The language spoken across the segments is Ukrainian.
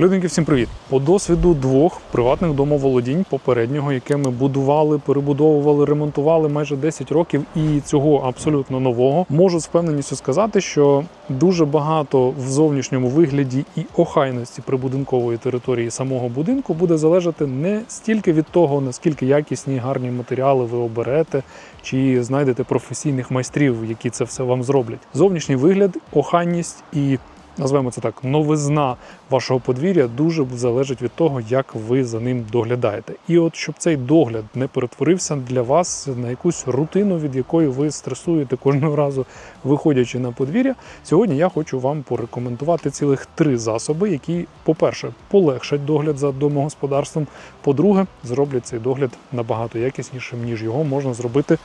Люденьки, всім привіт! По досвіду двох приватних домоволодінь попереднього, яке ми будували, перебудовували, ремонтували майже 10 років, і цього абсолютно нового, можу з впевненістю сказати, що дуже багато в зовнішньому вигляді і охайності прибудинкової території самого будинку буде залежати не стільки від того, наскільки якісні гарні матеріали ви оберете, чи знайдете професійних майстрів, які це все вам зроблять. Зовнішній вигляд, охайність і назвемо це так, новизна вашого подвір'я дуже залежить від того, як ви за ним доглядаєте. І от щоб цей догляд не перетворився для вас на якусь рутину, від якої ви стресуєте кожного разу, виходячи на подвір'я, сьогодні я хочу вам порекомендувати цілих три засоби, які, по-перше, полегшать догляд за домогосподарством. По-друге, зроблять цей догляд набагато якіснішим, ніж його можна зробити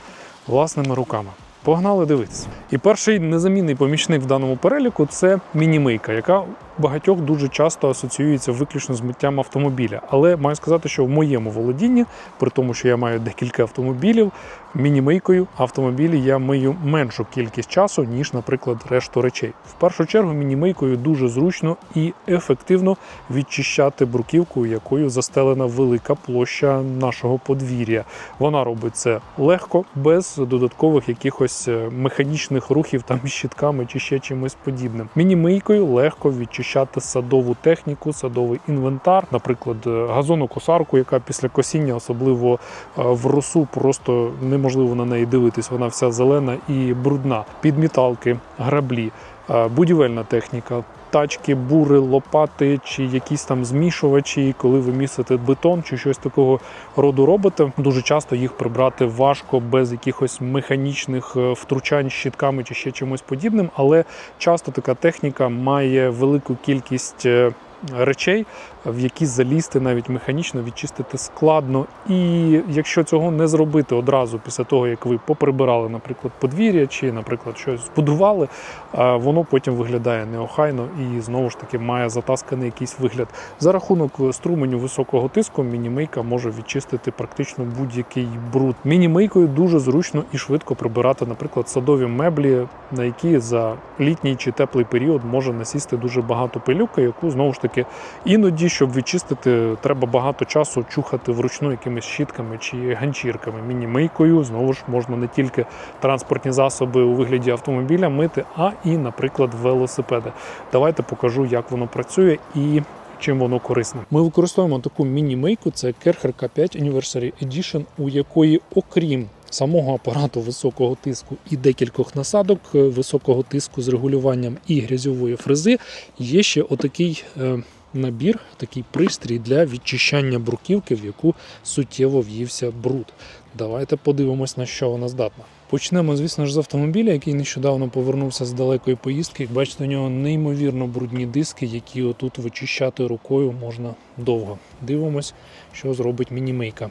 власними руками. Погнали дивитися. І перший незамінний помічник в даному переліку це мінімийка, яка багатьох дуже часто асоціюється виключно з миттям автомобіля. Але маю сказати, що в моєму володінні, при тому, що я маю декілька автомобілів, мінімийкою автомобілі я мию меншу кількість часу, ніж, наприклад, решту речей. В першу чергу, мінімийкою дуже зручно і ефективно відчищати бруківку, якою застелена велика площа нашого подвір'я. Вона робить це легко, без додаткових якихось е, механічних рухів там щітками чи ще чимось подібним. Мінімийкою легко відчищати садову техніку, садовий інвентар, наприклад, е, газонокосарку, яка після косіння, особливо е, в росу, просто неможливо на неї дивитись. Вона вся зелена і брудна. Підміталки, граблі, е, будівельна техніка. Тачки, бури, лопати чи якісь там змішувачі, коли ви місите бетон чи щось такого роду робите, дуже часто їх прибрати важко без якихось механічних е, втручань щітками чи ще чимось подібним. Але часто така техніка має велику кількість е, речей, в які залізти навіть механічно відчистити складно. І якщо цього не зробити одразу після того, як ви поприбирали, наприклад, подвір'я чи, наприклад, щось збудували, воно потім виглядає неохайно і знову ж таки має затасканий якийсь вигляд. За рахунок струменю високого тиску мінімийка може відчистити практично будь-який бруд. Мінімийкою дуже зручно і швидко прибирати, наприклад, садові меблі, на які за літній чи теплий період може насісти дуже багато пилюки, яку знову ж таки іноді, щоб відчистити, треба багато часу чухати вручну якимись щітками чи ганчірками. Мінімийкою знову ж можна не тільки транспортні засоби у вигляді автомобіля мити, а і, наприклад, велосипеди. Давайте покажу, як воно працює і. Чим воно корисне? Ми використовуємо таку міні-мийку, це Kercher K5 Anniversary Edition, у якої, окрім самого апарату високого тиску і декількох насадок е, високого тиску з регулюванням і грязьової фрези, є ще отакий е, набір, такий пристрій для відчищання бруківки, в яку суттєво в'ївся бруд. Давайте подивимось, на що вона здатна. Почнемо, звісно ж, з автомобіля, який нещодавно повернувся з далекої поїздки. Як бачите, у нього неймовірно брудні диски, які отут вичищати рукою можна довго. Дивимось, що зробить мінімейка.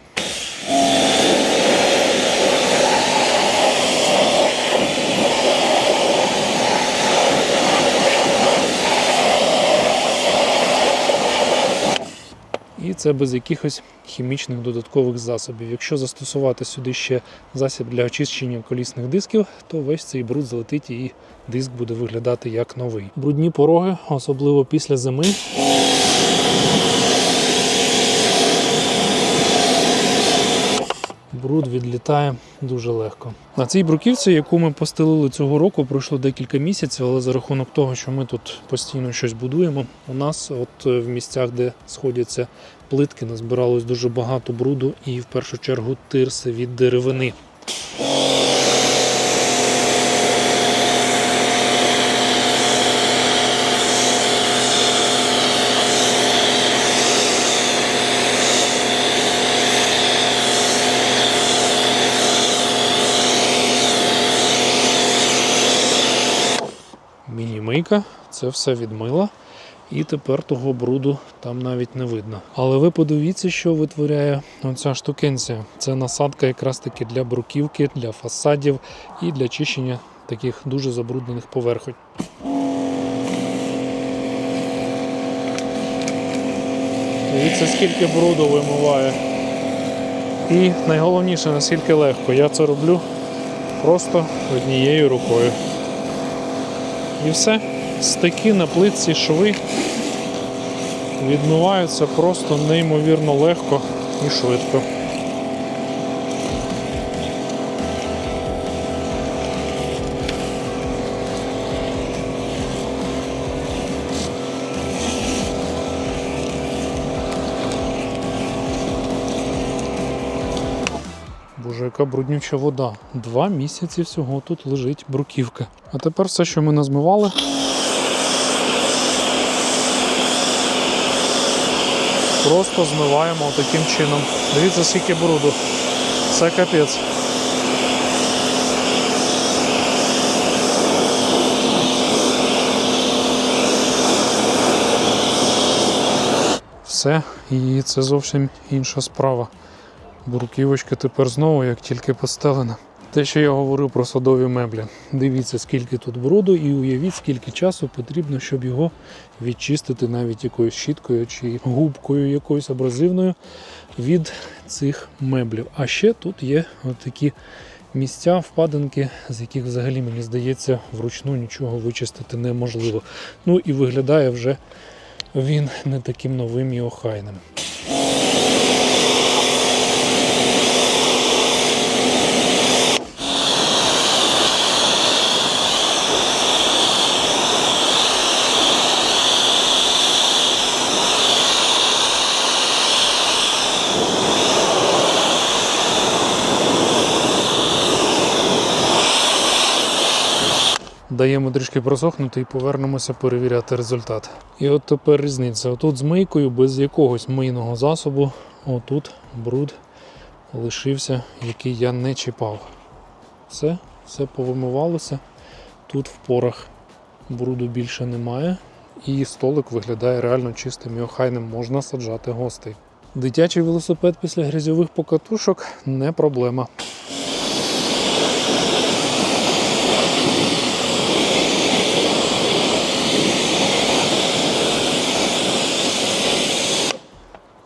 Це без якихось хімічних додаткових засобів. Якщо застосувати сюди ще засіб для очищення колісних дисків, то весь цей бруд злетить і диск буде виглядати як новий. Брудні пороги, особливо після зими. Бруд відлітає дуже легко. На цій бруківці, яку ми постелили цього року, пройшло декілька місяців, але за рахунок того, що ми тут постійно щось будуємо, у нас от е, в місцях, де сходяться плитки, назбиралось дуже багато бруду і в першу чергу тирси від деревини. Міні-мийка це все відмила. І тепер того бруду там навіть не видно. Але ви подивіться, що витворяє оця штукенція. Це насадка якраз таки для бруківки, для фасадів і для чищення таких дуже забруднених поверхонь. Дивіться, скільки бруду вимиває. І найголовніше, наскільки легко. Я це роблю просто однією рукою. І все. Стики на плитці, шви. відмиваються просто неймовірно легко і швидко. Боже, яка бруднюча вода. Два місяці всього тут лежить бруківка. А тепер все, що ми назмивали. Просто змиваємо таким чином. Дивіться, скільки бруду. Це капець. Все, і це зовсім інша справа. Бурківочка тепер знову, як тільки постелена. Те, що я говорив про садові меблі. Дивіться, скільки тут бруду, і уявіть, скільки часу потрібно, щоб його відчистити навіть якоюсь щіткою чи губкою якоюсь абразивною від цих меблів. А ще тут є такі місця, впадинки, з яких взагалі мені здається вручну нічого вичистити неможливо. Ну і виглядає вже він не таким новим і охайним. Даємо трішки просохнути і повернемося перевіряти результат. І от тепер різниця. Отут з мийкою без якогось мийного засобу, отут бруд лишився, який я не чіпав. Все, все повимивалося. Тут в порах бруду більше немає. І столик виглядає реально чистим і охайним, можна саджати гостей. Дитячий велосипед після грязьових покатушок не проблема.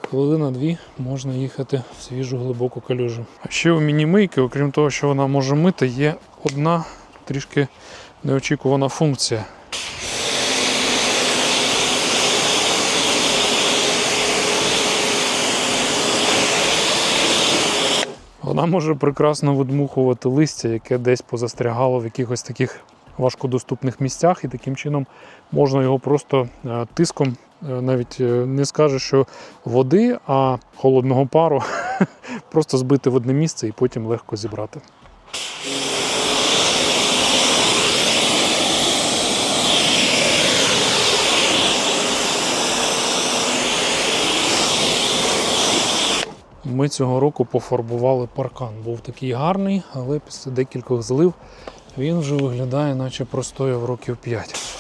Хвилина-дві можна їхати в свіжу глибоку калюжу. А ще у мінімийки, окрім того, що вона може мити, є одна трішки неочікувана функція. Вона може прекрасно видмухувати листя, яке десь позастрягало в якихось таких важкодоступних місцях, і таким чином можна його просто е, тиском, навіть е, не скаже, що води, а холодного пару просто збити в одне місце і потім легко зібрати. Ми цього року пофарбували паркан. Був такий гарний, але після декількох злив він вже виглядає, наче простояв років 5.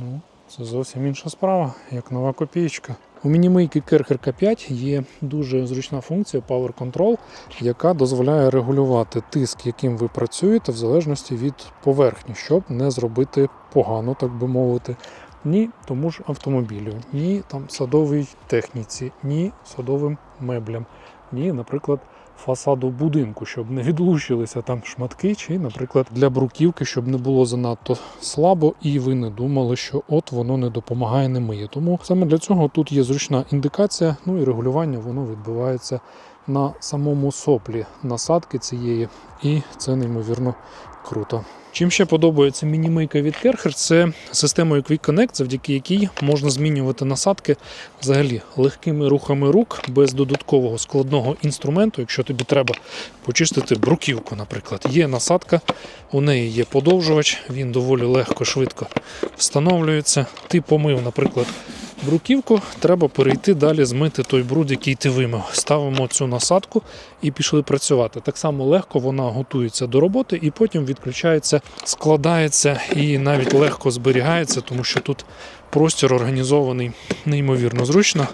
Ну, це зовсім інша справа, як нова копієчка. У мінімийки Керхер K5 є дуже зручна функція Power Control, яка дозволяє регулювати тиск, яким ви працюєте, в залежності від поверхні, щоб не зробити погано, так би мовити, ні тому ж автомобілю, ні там садовій техніці, ні садовим меблям, ні, наприклад, фасаду будинку, щоб не відлучилися там шматки, чи, наприклад, для бруківки, щоб не було занадто слабо, і ви не думали, що от воно не допомагає, не миє. Тому саме для цього тут є зручна індикація, ну і регулювання воно відбувається на самому соплі насадки цієї, і це неймовірно круто. Чим ще подобається мінімийка від Керхер, це системою Quick Connect, завдяки якій можна змінювати насадки взагалі легкими рухами рук без додаткового складного інструменту, якщо тобі треба почистити бруківку, наприклад. Є насадка, у неї є подовжувач, він доволі легко, швидко встановлюється. Ти помив, наприклад, бруківку, треба перейти далі, змити той бруд, який ти вимив. Ставимо цю насадку і пішли працювати. Так само легко вона готується до роботи і потім відключається, складається і навіть легко зберігається, тому що тут простір організований неймовірно зручно.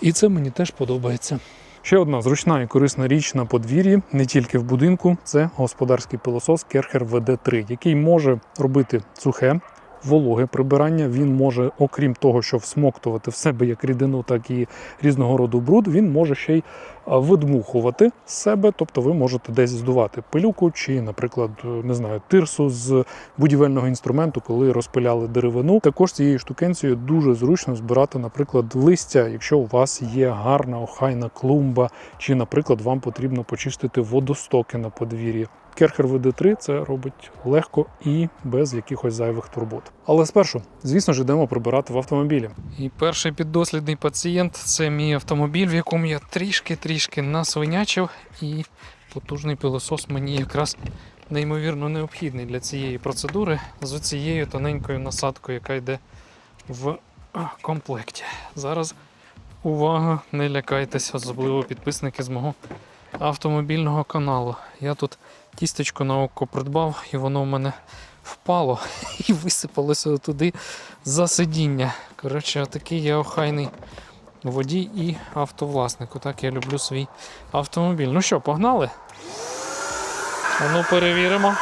І це мені теж подобається. Ще одна зручна і корисна річ на подвір'ї, не тільки в будинку, це господарський пилосос Керхер VD3, який може робити сухе. Вологе прибирання він може, окрім того, що всмоктувати в себе як рідину, так і різного роду бруд, він може ще й видмухувати з себе, тобто ви можете десь здувати пилюку чи, наприклад, е, не знаю, тирсу з будівельного інструменту, коли розпиляли деревину. Також цією штукенцією дуже зручно збирати, наприклад, листя, якщо у вас є гарна охайна клумба, чи, наприклад, вам потрібно почистити водостоки на подвір'ї. Керхер VD3 це робить легко і без якихось зайвих турбот. Але спершу, звісно ж, йдемо прибирати в автомобілі. І перший піддослідний пацієнт це мій автомобіль, в якому я трішки-трішки насвинячив, і потужний пилосос мені якраз неймовірно необхідний для цієї процедури з цією тоненькою насадкою, яка йде в комплекті. Зараз увага, не лякайтесь, особливо підписники з мого автомобільного каналу. Я тут тістечко на око придбав, і воно в мене впало і висипалося туди за сидіння. Коротше, отакий я охайний водій і автовласник. Отак я люблю свій автомобіль. Ну що, погнали? А ну перевіримо.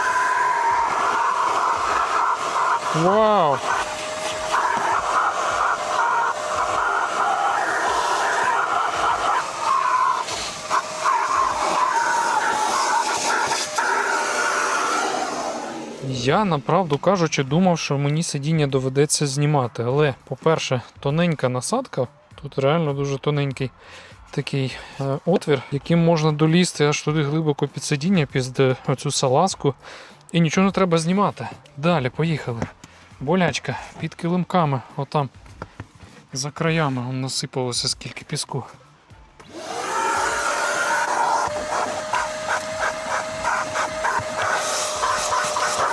Вау! Я, направду кажучи, думав, що мені сидіння доведеться знімати. Але, по-перше, тоненька насадка, тут реально дуже тоненький такий е, отвір, яким можна долізти аж туди глибоко під сидіння, під е, оцю салазку. І нічого не треба знімати. Далі, поїхали. Болячка під килимками, отам за краями насипалося скільки піску.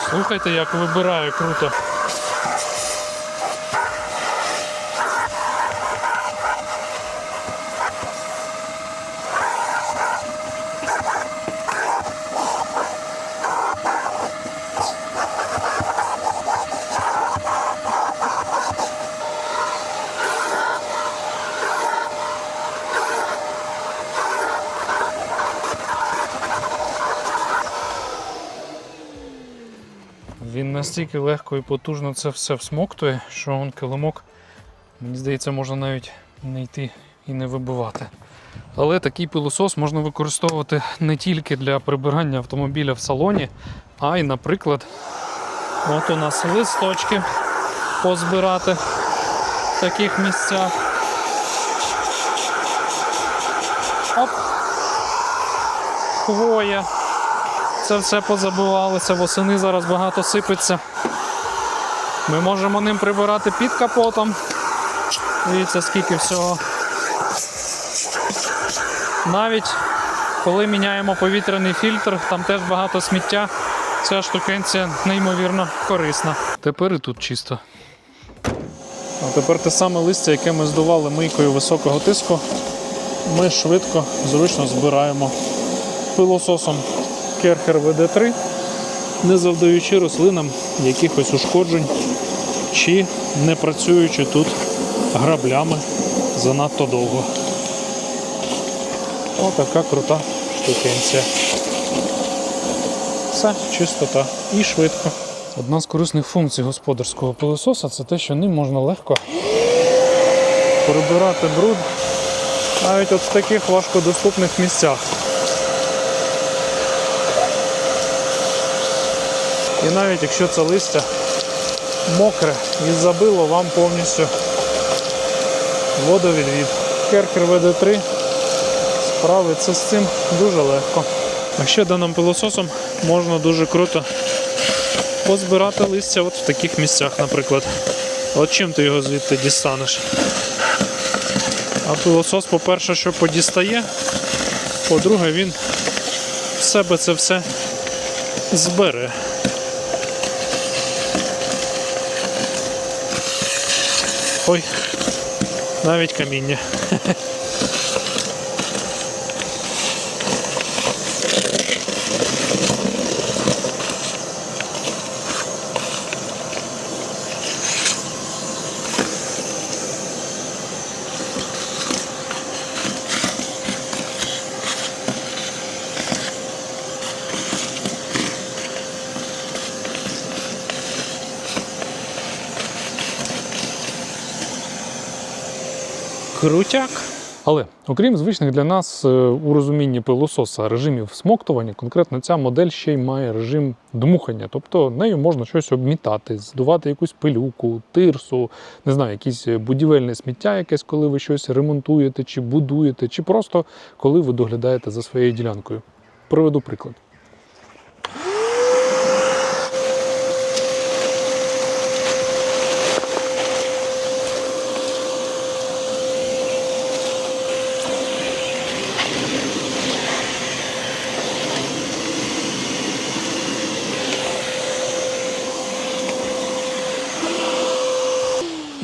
Слухайте, як вибирає круто. Він настільки легко і потужно це все всмоктує, що он килимок, мені здається, можна навіть не йти і не вибивати. Але такий пилосос можна використовувати не тільки для прибирання автомобіля в салоні, а й, наприклад, от у нас листочки позбирати в таких місцях. Оп. Хвоя. Це все позабивалося, восени зараз багато сипеться. Ми можемо ним прибирати під капотом. Дивіться, скільки всього. Навіть коли міняємо повітряний фільтр, там теж багато сміття. Ця штукенція неймовірно корисна. Тепер і тут чисто. А тепер те саме листя, яке ми здували мийкою високого тиску, ми швидко, зручно збираємо пилососом Керхер VD3, не завдаючи рослинам якихось ушкоджень чи не працюючи тут граблями занадто довго. Отака крута штукенція. Все, чистота і швидко. Одна з корисних функцій господарського пилососа це те, що ним можна легко прибирати бруд навіть от в таких важкодоступних місцях. І навіть якщо це листя мокре і забило вам повністю водовідвід. Керкер VD3 справиться з цим дуже легко. А ще даним пилососом можна дуже круто позбирати листя от в таких місцях, наприклад. От чим ти його звідти дістанеш? А пилосос, по-перше, що подістає, по-друге, він в себе це все збере. Ой, навіть каміння. Крутяк. Але окрім звичних для нас е, у розумінні пилососа режимів всмоктування, конкретно ця модель ще й має режим дмухання. Тобто нею можна щось обмітати, здувати якусь пилюку, тирсу, не знаю, якісь будівельне сміття, якесь, коли ви щось ремонтуєте чи будуєте, чи просто коли ви доглядаєте за своєю ділянкою. Приведу приклад.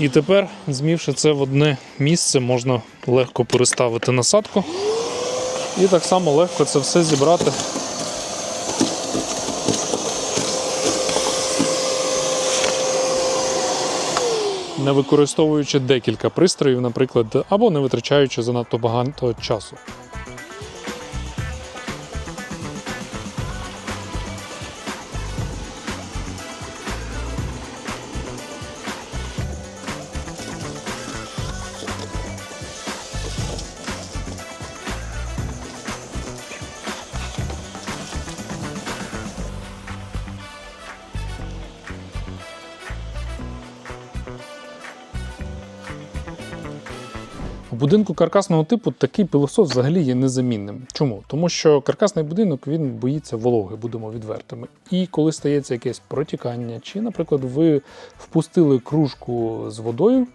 І тепер, змівши це в одне місце, можна легко переставити насадку. І так само легко це все зібрати. Не використовуючи декілька пристроїв, наприклад, або не витрачаючи занадто багато часу. Будинку каркасного типу такий пилосос взагалі є незамінним. Чому? Тому що каркасний будинок він боїться вологи, будемо відвертими. І коли стається якесь протікання, чи, наприклад, ви впустили кружку з водою,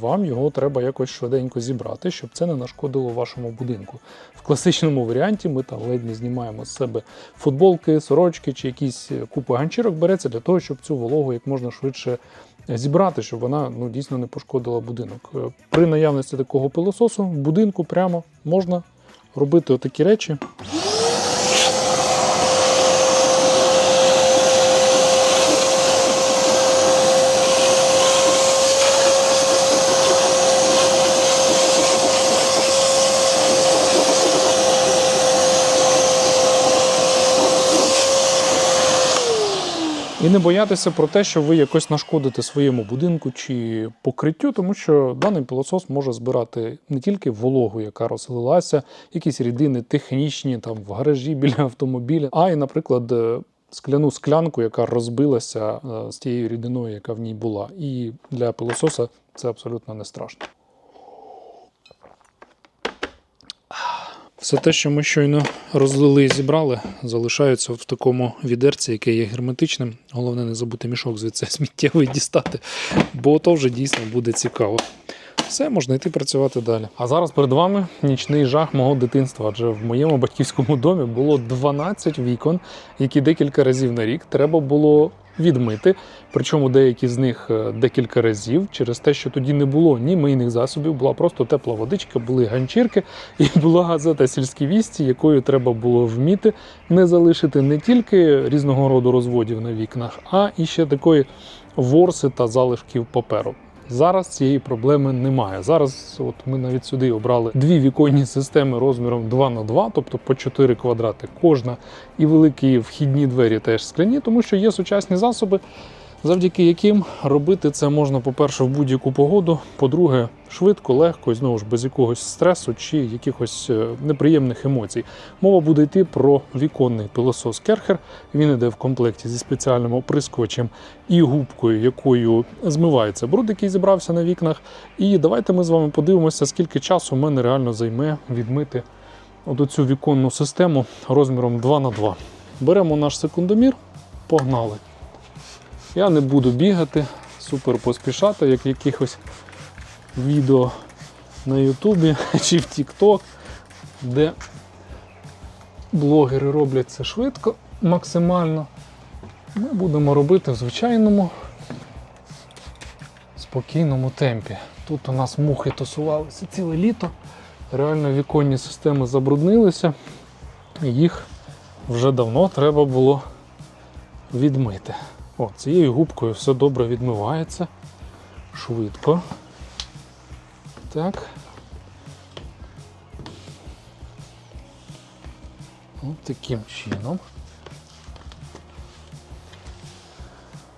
вам його треба якось швиденько зібрати, щоб це не нашкодило вашому будинку. В класичному варіанті ми там ледь не знімаємо з себе футболки, сорочки чи якісь купи ганчірок береться для того, щоб цю вологу як можна швидше зібрати, щоб вона ну, дійсно не пошкодила будинок. Е, При наявності такого пилососу в будинку прямо можна робити отакі речі. І не боятися про те, що ви якось нашкодите своєму будинку чи покриттю, тому що даний пилосос може збирати не тільки вологу, яка розлилася, якісь рідини технічні там в гаражі біля автомобіля, а й, наприклад, е, скляну склянку, яка розбилася е, з тією рідиною, яка в ній була. І для пилососа це абсолютно не страшно. Все те, що ми щойно розлили і зібрали, залишається в такому відерці, яке є герметичним. Головне не забути мішок звідси сміттєвий дістати, бо то вже дійсно буде цікаво. Все, можна йти працювати далі. А зараз перед вами нічний жах мого дитинства. Адже в моєму батьківському домі було 12 вікон, які декілька разів на рік треба було відмити. Причому деякі з них е, декілька разів через те, що тоді не було ні мийних засобів, була просто тепла водичка, були ганчірки, і була газета сільські вісті, якою треба було вміти не залишити не тільки різного роду розводів на вікнах, а і ще такої ворси та залишків паперу. Зараз цієї проблеми немає. Зараз от ми навіть сюди обрали дві віконні системи розміром 2 на 2 тобто по 4 квадрати кожна, і великі вхідні двері теж скляні, тому що є сучасні засоби, завдяки яким робити це можна, по-перше, в будь-яку погоду, по-друге, швидко, легко і знову ж без якогось стресу чи якихось е, неприємних емоцій. Мова буде йти про віконний пилосос Керхер. Він іде в комплекті зі спеціальним оприскувачем і губкою, якою змивається бруд, який зібрався на вікнах. І давайте ми з вами подивимося, скільки часу в мене реально займе відмити цю віконну систему розміром 2 на 2 Беремо наш секундомір, погнали. Я не буду бігати, супер поспішати, як в якихось відео на Ютубі чи в TikTok, де блогери роблять це швидко, максимально. Ми будемо робити в звичайному спокійному темпі. Тут у нас мухи тусувалися ціле літо. Реально віконні системи забруднилися. Їх вже давно треба було відмити. О, цією губкою все добре відмивається. Швидко. Так. От таким чином.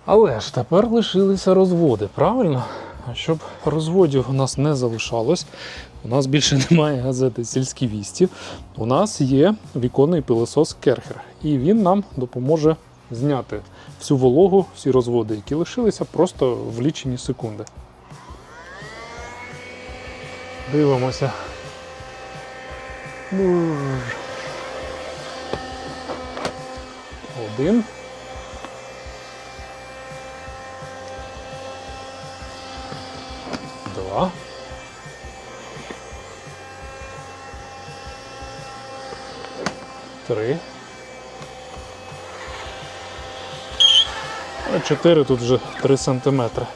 Але ж тепер лишилися розводи, правильно? А щоб розводів у нас не залишалось, у нас більше немає газети Сільські вісті. У нас є віконний пилосос Керхер, і він нам допоможе зняти всю вологу, всі розводи, які лишилися, просто в лічені секунди. Дивимося. Один. Два. Три. А 4 тут вже 3 сантиметри.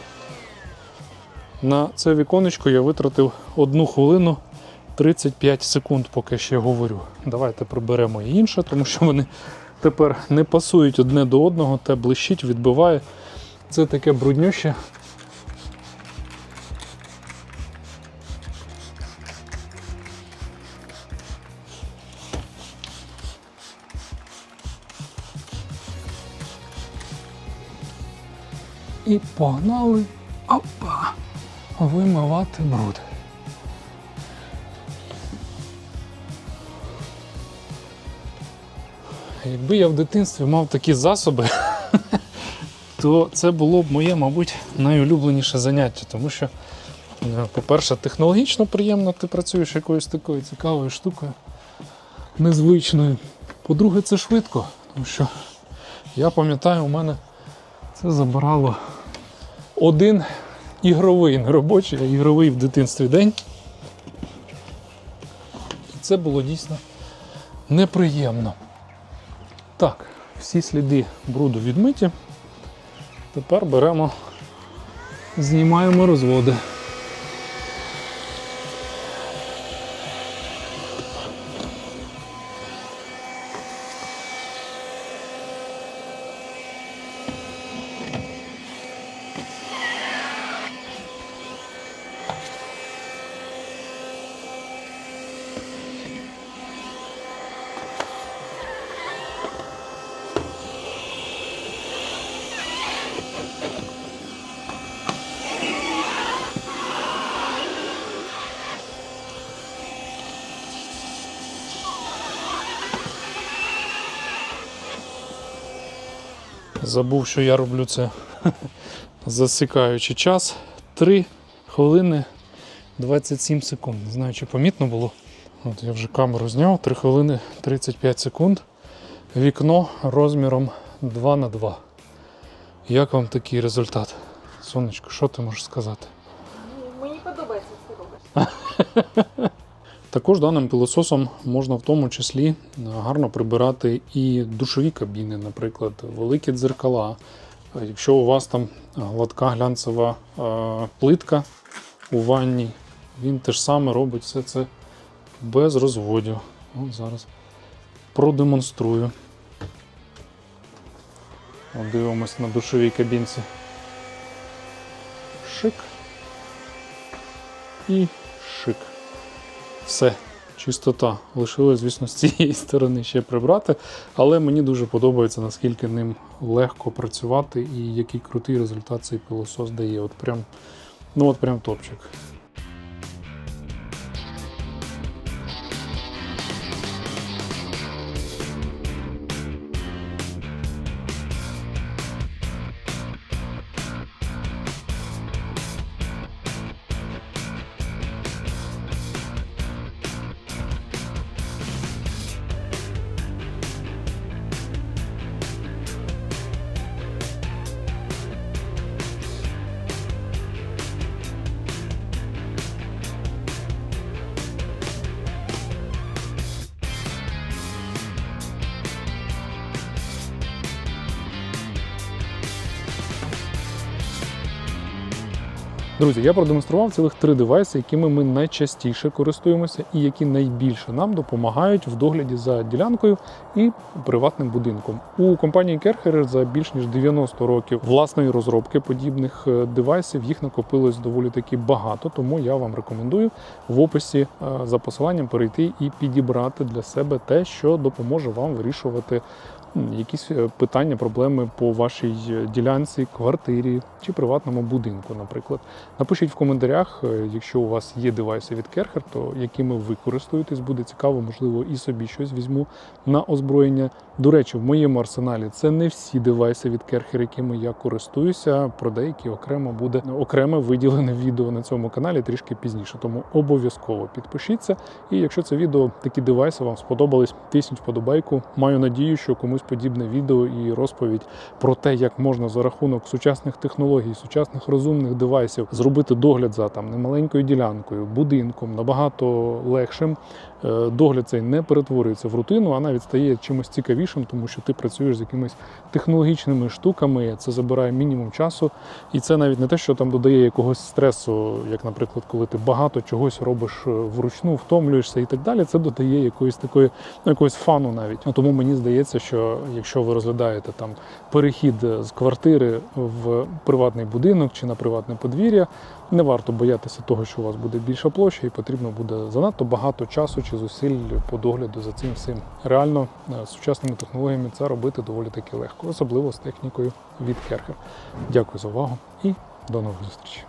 На це віконечко я витратив 1 хвилину 35 секунд, поки ще говорю. Давайте приберемо інше, тому що вони тепер не пасують одне до одного, те блищить, відбиває. Це таке бруднюще. Погнали опа, вимивати бруд. Якби я в дитинстві мав такі засоби, то це було б моє, мабуть, найулюбленіше заняття, тому що, е, по-перше, технологічно приємно, ти працюєш якоюсь такою цікавою штукою, незвичною. По-друге, це швидко, тому що я пам'ятаю, у мене це забирало один ігровий, не робочий, а ігровий в дитинстві день. І це було дійсно неприємно. Так, всі сліди бруду відмиті. Тепер беремо, знімаємо розводи. Забув, що я роблю це засікаючи час. 3 хвилини 27 секунд. Не знаю, чи помітно було. От я вже камеру зняв, 3 хвилини 35 секунд. Вікно розміром 2 на 2 Як вам такий результат? Сонечко, що ти можеш сказати? Мені подобається, ти робиш. Також даним пилососом можна в тому числі е, гарно прибирати і душові кабіни, наприклад, великі дзеркала. Е, Якщо у вас там гладка глянцева е, плитка у ванні, він теж саме робить все це без розводів. От зараз продемонструю. От дивимось на душовій кабінці. Шик. І. Все, чистота. Лишилось, звісно, з цієї сторони ще прибрати, але мені дуже подобається, наскільки ним легко працювати і який крутий результат цей пилосос дає. От прям, ну от прям топчик. Друзі, я продемонстрував цілих три девайси, якими ми найчастіше користуємося і які найбільше нам допомагають в догляді за ділянкою і приватним будинком. У компанії Керхер за більш ніж 90 років власної розробки подібних е, девайсів їх накопилось доволі таки багато, тому я вам рекомендую в описі е, за посиланням перейти і підібрати для себе те, що допоможе вам вирішувати якісь е, питання, проблеми по вашій е, ділянці, квартирі чи приватному будинку, наприклад. Напишіть в коментарях, е, якщо у вас є девайси від Керхер, то якими ви користуєтесь, буде цікаво, можливо, і собі щось візьму на озброєння. До речі, в моєму арсеналі це не всі девайси від Керхер, якими я користуюся. Про деякі окремо буде окреме виділене відео на цьому каналі трішки пізніше. Тому обов'язково підпишіться. І якщо це відео, такі девайси вам сподобались, тисніть вподобайку. Маю надію, що комусь подібне відео і розповідь про те, як можна за рахунок сучасних технологій, сучасних розумних девайсів зробити догляд за там немаленькою ділянкою, будинком набагато легшим. Е, Догляд цей не перетворюється в рутину, а навіть стає чимось цікавішим, тому що ти працюєш з якимись технологічними штуками. Це забирає мінімум часу, і це навіть не те, що там додає якогось стресу, як, наприклад, коли ти багато чогось робиш е, вручну, втомлюєшся і так далі. Це додає якоїсь такої ну, якогось фану навіть. А Тому мені здається, що якщо ви розглядаєте там перехід з квартири в приватний будинок чи на приватне подвір'я, не варто боятися того, що у вас буде більша площа, і потрібно буде занадто багато часу чи зусиль по догляду за цим всім. Реально е, з сучасними технологіями це робити доволі таки легко, особливо з технікою від Керхер. Дякую за увагу і до нових зустрічей.